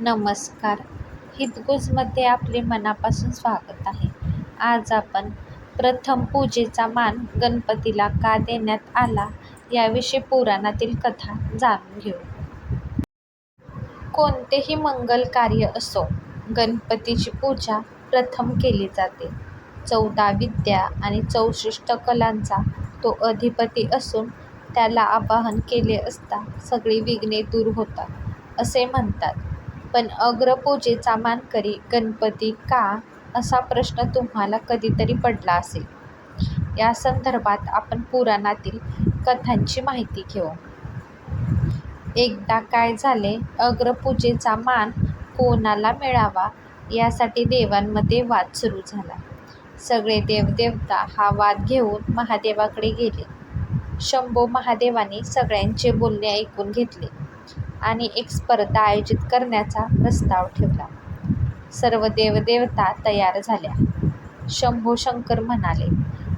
नमस्कार. हितगुजमध्ये आपले मनापासून स्वागत आहे. आज आपण प्रथम पूजेचा मान गणपतीला का देण्यात आला याविषयी पुराणातील कथा जाणून घेऊ. कोणतेही मंगल कार्य असो गणपतीची पूजा प्रथम केली जाते. चौदा विद्या आणि चौसष्ट कलांचा तो अधिपती असून त्याला आवाहन केले असता सगळी विघ्ने दूर होतात असे म्हणतात. पण अग्रपूजेचा मानकरी गणपती का असा प्रश्न तुम्हाला कधीतरी पडला असेल? या संदर्भात आपण पुराणातील कथांची माहिती घेऊ. एकदा काय झाले? अग्रपूजेचा मान कोणाला मिळावा यासाठी देवांमध्ये वाद सुरू झाला. सगळे देवदेवता हा वाद घेऊन महादेवाकडे गेले. शंभो महादेवाने सगळ्यांचे बोलणे ऐकून घेतले. आणि एक स्पर्धा आयोजित करण्याचा प्रस्ताव ठेवला. सर्व देवदेवता तयार झाल्या. शंभू शंकर म्हणाले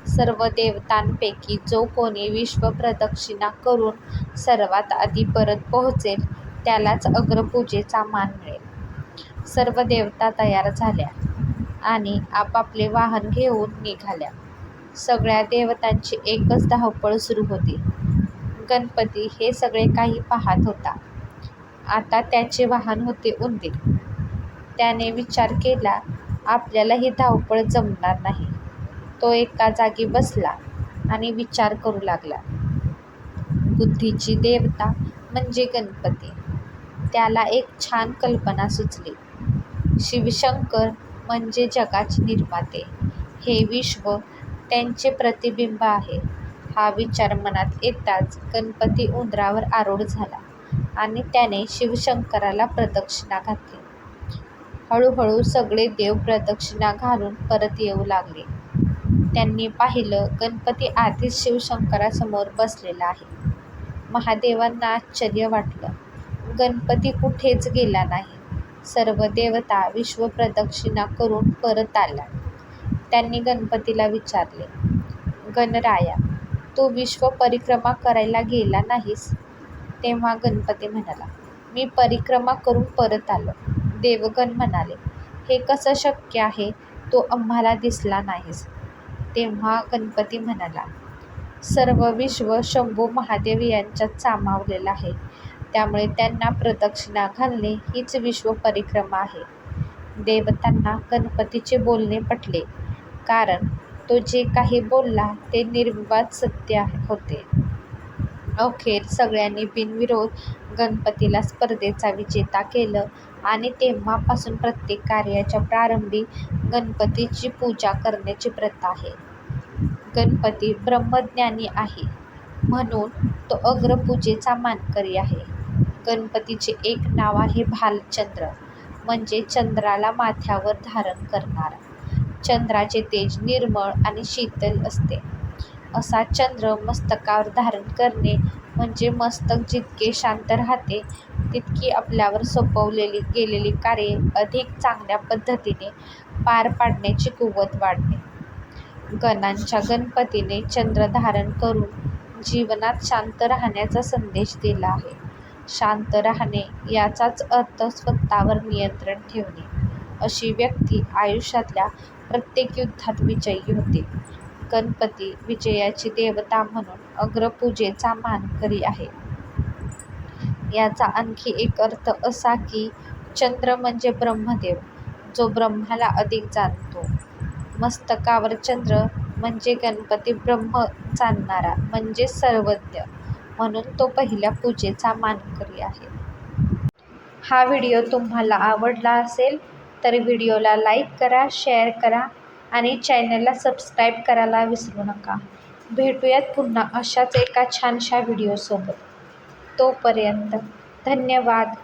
सर्व देवतांपैकी जो कोणी विश्वप्रदक्षिणा करून सर्वात आधी परत पोहोचेल त्यालाच अग्रपूजेचा मान मिळेल. सर्व देवता तयार झाल्या आणि आपापले वाहन घेऊन निघाल्या. सगळ्या देवतांची एकच धावपळ सुरू होती. गणपती हे सगळे काही पाहत होता. आता त्याचे वाहन होते उंदीर. त्याने विचार केला आपल्याला ही धावपळ जमणार नाही. तो एका जागी बसला आणि विचार करू लागला. बुद्धीची देवता म्हणजे गणपती. त्याला एक छान कल्पना सुचली. शिवशंकर म्हणजे जगाचे निर्माते. हे विश्व त्यांचे प्रतिबिंब आहे. हा विचार मनात येताच गणपती उंदरावर आरूढ झाला. आणि त्याने शिवशंकराला प्रदक्षिणा घातली. हळूहळू सगळे देव प्रदक्षिणा घालून परत येऊ लागले. त्यांनी पाहिलं गणपती आधीच शिवशंकरासमोर बसलेला आहे. महादेवांना आश्चर्य वाटलं. गणपती कुठेच गेला नाही. सर्व देवता विश्वप्रदक्षिणा करून परत आल्या त्यांनी गणपतीला विचारले गणराया तू विश्व परिक्रमा करायला गेला नाहीस? तेव्हा गणपती म्हणाला मी परिक्रमा करून परत आलो. देवगण म्हणाले हे कसं शक्य आहे? तो आम्हाला दिसला नाहीस. तेव्हा गणपती म्हणाला सर्व विश्व शंभू महादेव यांच्यात सामावलेलं आहे. त्यामुळे त्यांना प्रदक्षिणा घालणे हीच विश्व परिक्रमा आहे. देवतांना गणपतीचे बोलणे पटले कारण तो जे काही बोलला ते निर्विवाद सत्य होते. अखेर सगळ्यांनी बिनविरोध गणपतीला स्पर्धेचा विजेता केलं आणि तेव्हापासून प्रत्येक कार्याच्या प्रारंभी गणपतीची पूजा करण्याची प्रथा आहे. गणपती ब्रह्मज्ञानी आहे म्हणून तो अग्रपूजेचा मानकरी आहे. गणपतीचे एक नाव आहे भालचंद्र म्हणजे चंद्राला माथ्यावर धारण करणारा. चंद्राचे तेज निर्मळ आणि शीतल असते. असा चंद्र मस्तकावर धारण करणे म्हणजे मस्तक जितके शांत राहते तितकी आपल्यावर सोपवलेली गेलेली कार्ये अधिक चांगल्या पद्धतीने पार पाडण्याची कुवत वाढते. गणांच्या गणपतीने चंद्र धारण करून जीवनात शांत राहण्याचा संदेश दिला आहे. शांत राहणे याचाच अर्थ स्वतःवर नियंत्रण ठेवणे. अशी व्यक्ती आयुष्यातल्या प्रत्येक युद्धात विजयी होते. गणपती विजयाची देवता म्हणून अग्रपूजेचा मानकरी आहे. याचा आणखी एक अर्थ असा की चंद्र म्हणजे ब्रह्मदेव जो ब्रह्माला अधिक जाणतो. मस्तकावर चंद्र म्हणजे गणपती ब्रह्म जाणणारा म्हणजे सर्वज्ञ म्हणून तो पहिल्या पूजेचा मानकरी आहे. हा व्हिडिओ तुम्हाला आवडला असेल तर व्हिडिओला लाईक करा शेअर करा आणि चॅनलला सबस्क्राईब करायला विसरू नका. भेटूयात पुन्हा अशाच एका छानशा व्हिडिओसोबत तोपर्यंत धन्यवाद.